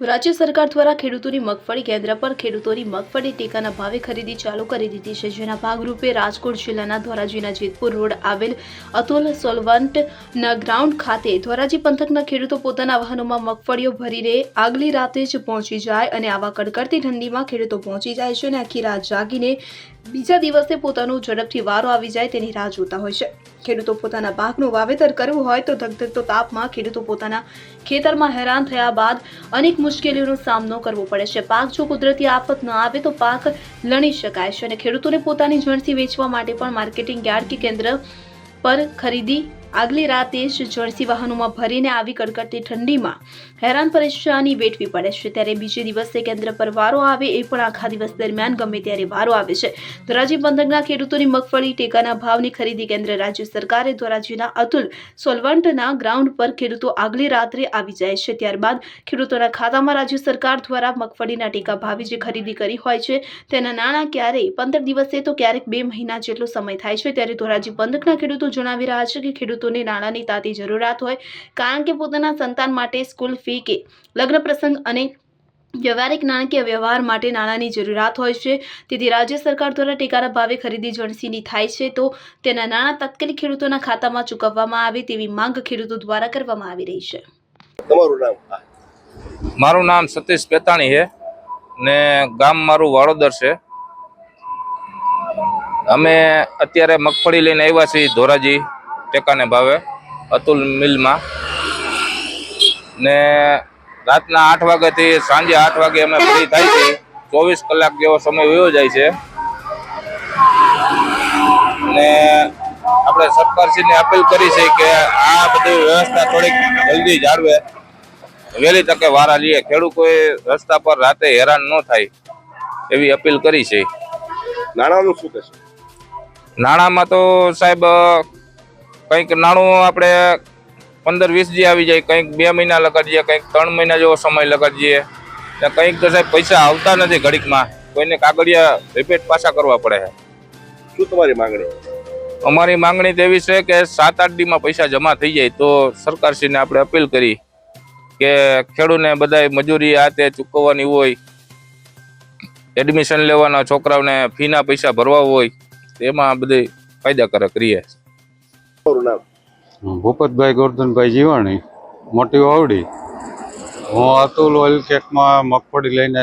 રાજ્ય સરકાર દ્વારા ખેડૂતોની મગફળી કેન્દ્ર પર ખેડૂતોની મગફળી ટેકાના ભાવે ખરીદી ચાલુ કરી દીધી છે. જેના ભાગરૂપે રાજકોટ જિલ્લાના ધોરાજીના જેતપુર રોડ આવેલ અતુલ સોલવન્ટના ગ્રાઉન્ડ ખાતે ધોરાજી પંથકના ખેડૂતો પોતાના વાહનોમાં મગફળીઓ ભરીને આગલી રાતે જ પહોંચી જાય અને આવા કડકડતી ઠંડીમાં ખેડૂતો પહોંચી જાય છે અને આખી રાત જાગીને બીજા દિવસે પોતાનો ઝડપથી વારો આવી જાય તેની રાહ જોતા હોય છે. ખેડૂતો પોતાના પાકનું વાવેતર કરવું હોય તો ધગધગતો તાપમાં ખેડૂતો પોતાના ખેતરમાં હેરાન થયા બાદ અનેક મુશ્કેલીઓનો સામનો કરવો પડે છે. પાક જો કુદરતી આફત ન આવે તો પાક લણી શકાય છે અને ખેડૂતોને પોતાની જણથી વેચવા માટે પણ માર્કેટિંગ યાર્ડ કે કેન્દ્ર પર ખરીદી આગલી રાતે જ જર્સી વાહનોમાં ભરીને આવી કડકડતી ઠંડીમાં હેરાન પરેશાની વેઠવી પડે છે. ત્યારે બીજે દિવસે કેન્દ્ર પર વારો આવે એ પણ આખા દિવસ દરમિયાન ગમે ત્યારે વારો આવે છે. ધોરાજી પંથકના ખેડૂતોની મગફળી, ટેકાના ભાવની ખરીદી કેન્દ્ર રાજ્ય સરકારે ધોરાજીના અતુલ સોલવન્ટના ગ્રાઉન્ડ પર ખેડૂતો આગલી રાત્રે આવી જાય છે. ત્યારબાદ ખેડૂતોના ખાતામાં રાજ્ય સરકાર દ્વારા મગફળીના ટેકા ભાવે જે ખરીદી કરી હોય છે તેના નાણાં ક્યારેય પંદર દિવસે તો ક્યારેક બે મહિના જેટલો સમય થાય છે. ત્યારે ધોરાજી પંથકના ખેડૂતો જણાવી રહ્યા છે કે ખેડૂતોને નાણાંની તાતી જરૂરિયાત હોય કારણ કે પોતાના સંતાન માટે સ્કૂલ ફી કે લગ્ન પ્રસંગ અને વ્યવહારિક નાણાકીય વ્યવહાર માટે નાણાંની જરૂરિયાત હોય છે. તેથી રાજ્ય સરકાર દ્વારા ટેકાના ભાવે ખરીદી જણસીની થાય છે તો તેના નાણાં તાત્કાલિક ખેડૂતોના ખાતામાં ચૂકવવામાં આવે તેવી માંગ ખેડૂતો દ્વારા કરવામાં આવી રહી છે. તમારું નામ? મારું નામ સતીશ પેતાણી છે ને ગામ મારું વાડોદર છે. અમે અત્યારે મગફળી લઈને આવ્યા છીએ ધોરાજી. ટેકાને ભાવે અતુલ મિલમાં. ને રાતના આઠ વાગ્યાથી સાંજે આઠ વાગે અમે ફ્રી થાય છે. ચોવીસ કલાક જેવો સમય વયો જાય છે. ને આપણે સરકારશ્રીને અપીલ કરી છે કે આ બધી વ્યવસ્થા થોડીક જલ્દી જાળવે. વહેલી તકે વારા લઈએ. ખેડૂતોએ રસ્તા પર રાતે હેરાન ન થાય એવી અપીલ કરી છે. નાણાંનું શું કહેશો? નાણાંમાં તો સાહેબ કંઈક નાણું આપણે પંદર વીસ જે આવી જાય કંઈક બે મહિના લગાડીએ કંઈક ત્રણ મહિના જેવો સમય લગાડીએ. ને કંઈક તો સાહેબ પૈસા આવતા નથી ઘડીકમાં. કોઈને કાગળિયા રિપેટ પાછા કરવા પડે છે. શું તમારી માંગણી? અમારી માંગણી તો એવી છે કે સાત આઠ દીમાં પૈસા જમા થઈ જાય. તો સરકારશ્રીને આપણે અપીલ કરી કે ખેડૂતને બધાય મજૂરી આ તે ચૂકવવાની હોય એડમિશન લેવાના છોકરાઓને ફીના પૈસા ભરવા હોય એમાં બધી ફાયદાકારક રહીએ તમારું નામ? ભૂપતભાઈ ગોરધનભાઈ જીવાણી મોટી વાવડી. હું અતુલ ઓઇલ કેકમાં મગફળી લઈને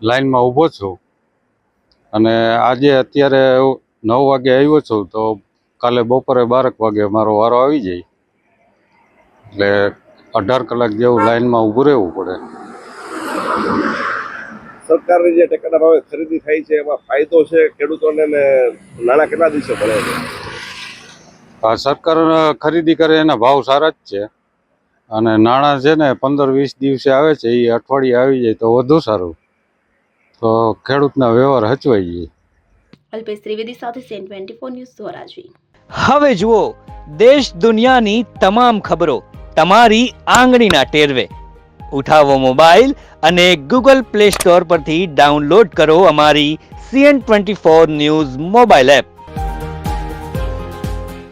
લાઈનમાં ઊભો છું. અને આજે અત્યારે નવ વાગે આવ્યો છું તો કાલે બપોરે બારક વાગે મારો વારો આવી જાય. એટલે અઢાર કલાક જેવું લાઈનમાં ઊભું રહેવું પડે. સરકારની જે ટેકાના ભાવે ખરીદી થાય છે એમાં ફાયદો છે ખેડૂતોને નાણાં કેટલા દિવસે મળે છે? સરકાર ખરીદી કરે એના ભાવ સારા જ છે. અને નાણાં છે ને પંદર વીસ દિવસે આવે છે એ અઠવાડિયે આવી જાય તો વધુ સારું. તો ખેડૂતના વ્યવહાર હચવાઈ જાય અલ્પેશ ત્રિવેદી સાથે CN twenty four news Dhoraji હવે જુઓ દેશ દુનિયાની તમામ ખબરો તમારી આંગળીના ટેરવે. ઉઠાવો મોબાઈલ અને ગૂગલ પ્લે સ્ટોર પરથી ડાઉનલોડ કરો અમારી CN twenty four news mobile app.